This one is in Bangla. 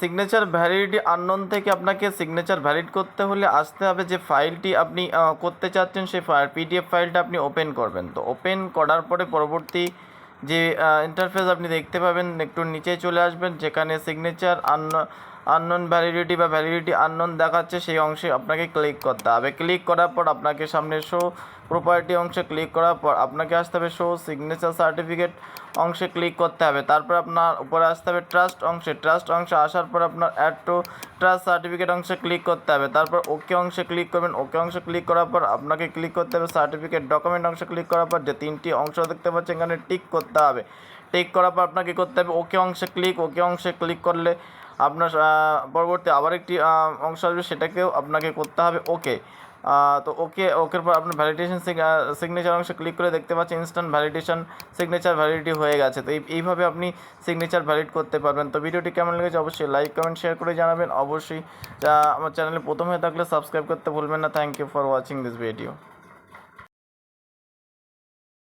সিগনেচার ভ্যালিডিটি আননোন থেকে আপনাকে সিগনেচার ভ্যালিড করতে হলে আসতে হবে যে ফাইলটি আপনি করতে চাচ্ছেন, সেই পিডিএফ ফাইলটা আপনি ওপেন করবেন। তো ওপেন করার পরে পরবর্তী যে ইন্টারফেস আপনি দেখতে পাবেন, একটু নিচে চলে আসবেন, যেখানে সিগনেচার আন্ন আননোন ভ্যালিডিটি বা ভ্যালিডিটি আননোন দেখাচ্ছে, সেই অংশে আপনাকে ক্লিক করতে হবে। ক্লিক করার পর আপনাকে সামনে শো প্রপার্টি অংশে ক্লিক করার পর আপনাকে আসতে হবে শো সিগনেচার সার্টিফিকেট অংশে ক্লিক করতে হবে। তারপর আপনার উপরে আসতে হবে ট্রাস্ট অংশে। ট্রাস্ট অংশে আসার পর আপনার অ্যাড টু ট্রাস্ট সার্টিফিকেট অংশে ক্লিক করতে হবে। তারপর ওকে অংশে ক্লিক করবেন। ওকে অংশে ক্লিক করার পর আপনাকে ক্লিক করতে হবে সার্টিফিকেট ডকুমেন্ট অংশে ক্লিক করার পর যে তিনটি অংশ দেখতে পাচ্ছেন এখানে টিক করতে হবে। টিক করার পর আপনাকে করতে হবে? ওকে অংশে ক্লিক ওকে অংশে ক্লিক করলে আপনার পরবর্তী আবার একটি অংশ আসবে। সেটাকেও আপনাকে করতে হবে। ওকে তো ওকে, ওকের পর আপনার ভ্যালিডেশন সিগনেচার অংশে ক্লিক করে দেখতে পাচ্ছেন ইনস্ট্যান্ট ভ্যালিডেশন সিগনেচার ভ্যালিডিটি হয়ে গেছে। তো এই, এইভাবে আপনি সিগনেচার ভ্যালিড করতে পারবেন। তো ভিডিওটি কেমন লেগেছে অবশ্যই লাইক কমেন্ট শেয়ার করে জানাবেন। অবশ্যই আমার চ্যানেলে প্রথম হয়ে থাকলে সাবস্ক্রাইব করতে ভুলবেন না। Thank you for watching this video